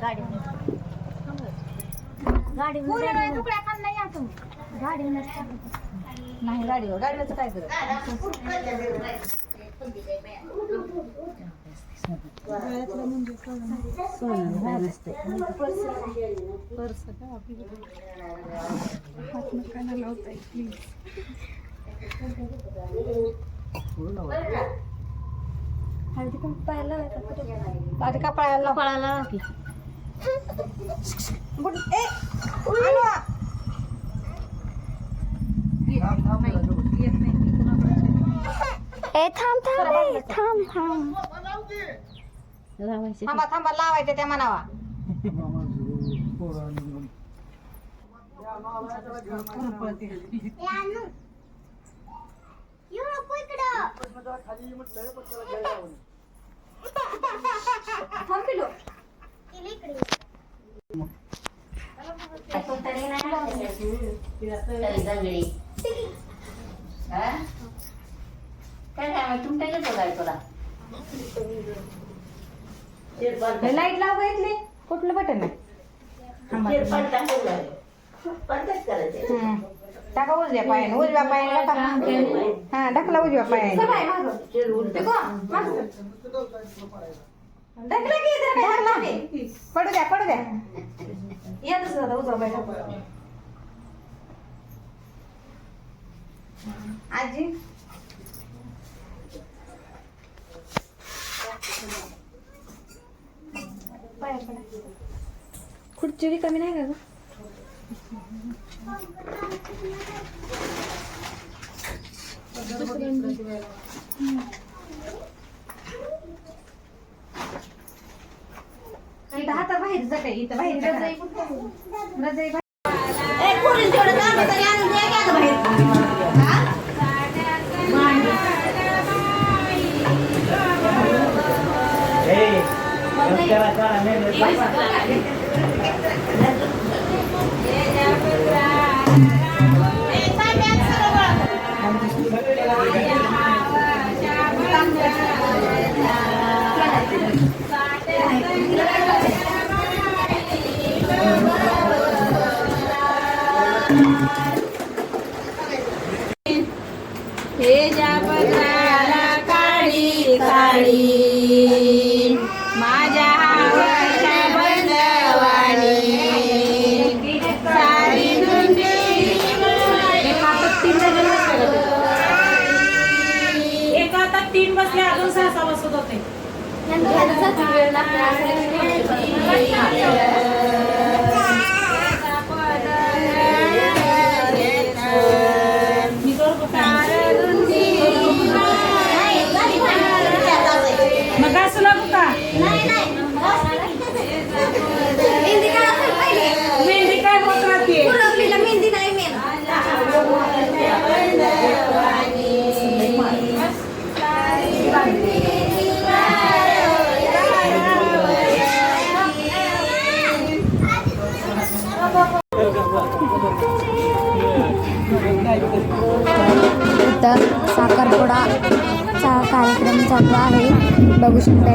गाडी गाडी तुकड्या नाही तुम्ही गाडी नाही गाडीवर काय करत? सोनं काय नसते पर्स का? हळदी पण पाहायला कपाळाला ए थांब थांब ए, थांब थांब. लावायचे थांबा थांबा लावायचं त्या लाइट लाव इथली कुठलं बटन आहे? हम्म. टाका उजव्या पायाने. उजव्या पायाने टाका. हा ढकला उजव्या पायाने. ढकला. पडू द्या पडू द्या येतच दादा उजवा बैठा टाकू. आजी खुर्ची कमी नाही का ग इथं हाता बाहेर जाते इथं बाहेर रजाई रजाई बाहेर. हे? ज्या पत्राला काळी काळी. माझ्या वर्षा बंदवाणी सारी एका तीन बसले अजून सहा सहा बसत होते. इथं साखरपुडाचा कार्यक्रम चालू आहे. बघू शकता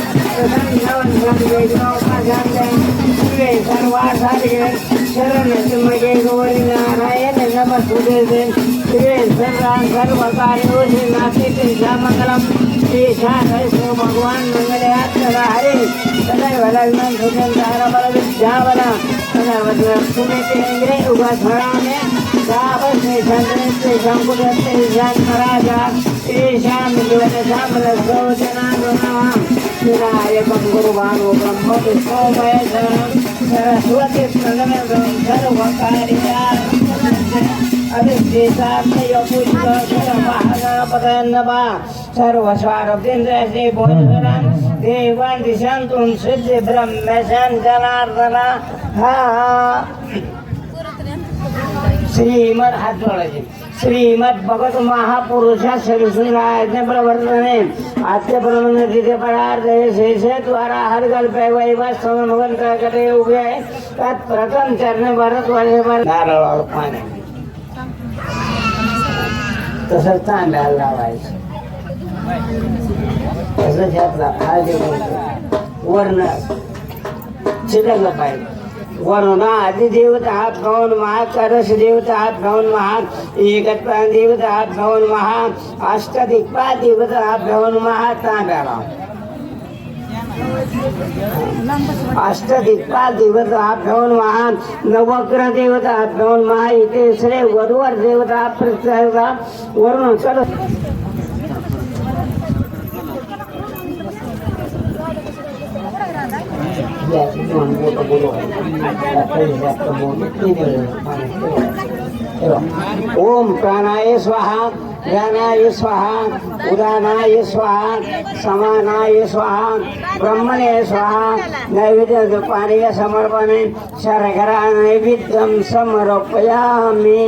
सर्वाधार्य गौरी नारायण नमस्ते श्री सर्वकार्योषि नास्ति मंगलम श्री शास्त्र भगवान मंगले हरे सदैव लग्न सुखम बल विद्यावना तुम्ही ते इंग्रे उभा झळाने गावसे चंद्रचे शंकुलते जन्मराजा ईशान जीवन श्यामल सौजना गुणवा विनायकं गुरुभानो ब्रह्म विष्णु महेश्वरं सरस्वती प्रणव सर्वकार्या सर्वस्वारब्देन्द्रश्री भोजनं देवान् दिशन्तुं सिद्धि ब्रह्मशान् जनार्दना हा श्रीमद हात जोडायचे श्रीमद भगवत महापुरुषा श्रीश्रीराजने प्रवर्तने आद्यप्रमाणे तिथे परार्थ हे शेषे द्वारा हर कल्पे वैवास भगवंत कडे उभे आहे त्यात प्रथम चरण भरत वर्षभर नारळावर पाणी तसंच तांब्याला लावायचं. तसंच यातला हळदी कुंकू वर्ण शिल्लकला पाहिजे. वरुणा आदि देवता हात महा करस देवता हात गौन महा एकत प्राण देवता हात महा अष्टदिक्पा देवता हात गौन महा तांब्याला. अष्टदिक्पाल देवता हात महा नवग्रह देवता हात महा इथे श्रे देवता प्रत्येक वरुण चल ओम प्राणाय स्वाहा ज्ञानाय स्वाहा उदानाय स्वाहा समानाय स्वाहा ब्रह्मणे स्वाहा नैवेद्य पानीय समर्पणे शर्करा नैवेद्यं समर्पयामि।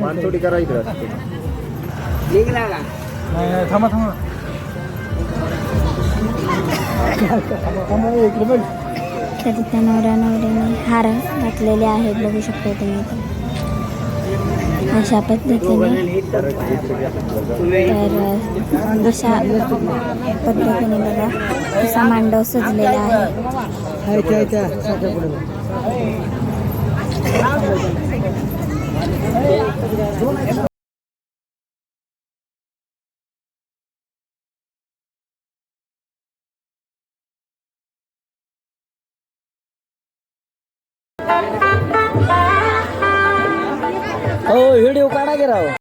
मानतोडी करा इकडं निघला का नाही नाही थांबा थांबा. तिथं नवऱ्या नवऱ्याने हार घातलेले आहेत बघू शकता तुम्ही इथं. अशा पद्धतीने. तर अशा पद्धतीने बघा असा मांडव सजलेला आहे. हो व्हिडिओ काढा की राव